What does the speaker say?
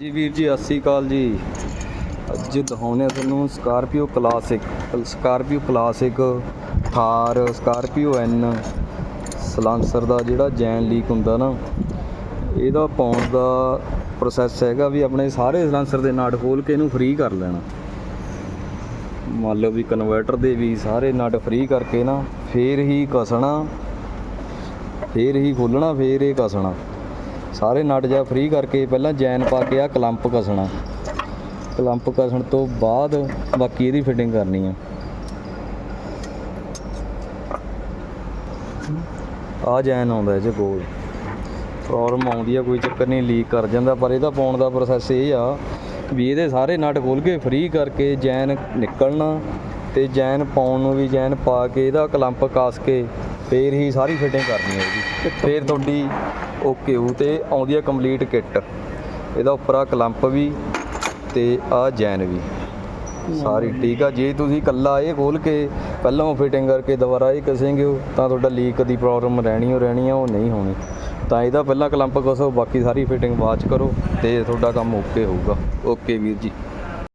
ਜੀ ਵੀਰ ਜੀ, ਸਤਿ ਸ਼੍ਰੀ ਅਕਾਲ ਜੀ। ਅੱਜ ਦਿਖਾਉਂਦੇ ਆ ਤੁਹਾਨੂੰ Scorpio classic Scorpio classic Thar Scorpio N silencer ਦਾ ਜਿਹੜਾ ਜੈਨ ਲੀਕ ਹੁੰਦਾ ਨਾ, ਇਹਦਾ ਪਾਉਣ ਦਾ ਪ੍ਰੋਸੈਸ ਹੈਗਾ ਵੀ ਆਪਣੇ ਸਾਰੇ ਸਲਾਂਸਰ ਦੇ ਨਾਟ ਖੋਲ ਕੇ ਇਹਨੂੰ ਫ੍ਰੀ ਕਰ ਲੈਣਾ। ਮੰਨ ਲਓ ਵੀ ਕਨਵਰਟਰ ਦੇ ਵੀ ਸਾਰੇ ਨਟ ਫ੍ਰੀ ਕਰਕੇ ਨਾ, ਫੇਰ ਹੀ ਕਸਣਾ ਫੇਰ ਹੀ ਖੋਲਣਾ ਫੇਰ ਇਹ ਕਸਣਾ ਸਾਰੇ ਨਟ ਜਾਂ ਫ੍ਰੀ ਕਰਕੇ ਪਹਿਲਾਂ ਜੈਨ ਪਾ ਕੇ ਆ ਕਲੰਪ ਕਸਣਾ ਕਲੰਪ ਕਸਣ ਤੋਂ ਬਾਅਦ ਬਾਕੀ ਇਹਦੀ ਫਿਟਿੰਗ ਕਰਨੀ ਆ। ਆ ਜੈਨ ਆਉਂਦਾ ਜੇ ਕੋਲ। ਪ੍ਰੋਬਲਮ ਆਉਂਦੀ ਆ, ਕੋਈ ਚੱਕਰ ਨਹੀਂ ਲੀਕ ਕਰ ਜਾਂਦਾ, ਪਰ ਇਹਦਾ ਪਾਉਣ ਦਾ ਪ੍ਰੋਸੈਸ ਇਹ ਆ ਵੀ ਇਹਦੇ ਸਾਰੇ ਨਟ ਖੋਲ ਕੇ ਫ੍ਰੀ ਕਰਕੇ ਜੈਨ ਨਿਕਲਣਾ ਤੇ ਜੈਨ ਪਾਉਣ ਨੂੰ ਵੀ ਜੈਨ ਪਾ ਕੇ ਇਹਦਾ ਕਲੰਪ ਕਾਸ ਕੇ ਫੇਰ ਹੀ ਸਾਰੀ ਫਿਟਿੰਗ ਕਰਨੀ ਹੈ ਇਹਦੀ। ਫੇਰ ਤੁਹਾਡੀ ਓਕੇ ਹੋ ਤੇ ਆਉਂਦੀ ਆ ਕੰਪਲੀਟ ਕਿੱਟ ਇਹਦਾ ਉੱਪਰ ਆ ਕਲੰਪ ਵੀ ਤੇ ਆ ਜੈਨ ਵੀ। ਸਾਰੀ ਠੀਕ ਆ। ਜੇ ਤੁਸੀਂ ਇਕੱਲਾ ਇਹ ਖੋਲ ਕੇ ਪਹਿਲਾਂ ਉਹ ਫਿਟਿੰਗ ਕਰਕੇ ਦੁਬਾਰਾ ਇਹ ਕਸੇਂਗੇ ਹੋ ਤਾਂ ਤੁਹਾਡਾ ਲੀਕ ਦੀ ਪ੍ਰੋਬਲਮ ਰਹਿਣੀ ਹੋ ਰਹਿਣੀ ਆ, ਉਹ ਨਹੀਂ ਹੋਣੀ। ਤਾਂ ਇਹਦਾ ਪਹਿਲਾਂ ਕਲੰਪ ਕਸੋ, ਬਾਕੀ ਸਾਰੀ ਫਿਟਿੰਗ ਬਾਅਦ ਚ ਕਰੋ ਤੇ ਤੁਹਾਡਾ ਕੰਮ ਓਕੇ ਹੋਊਗਾ। ਓਕੇ ਵੀਰ ਜੀ।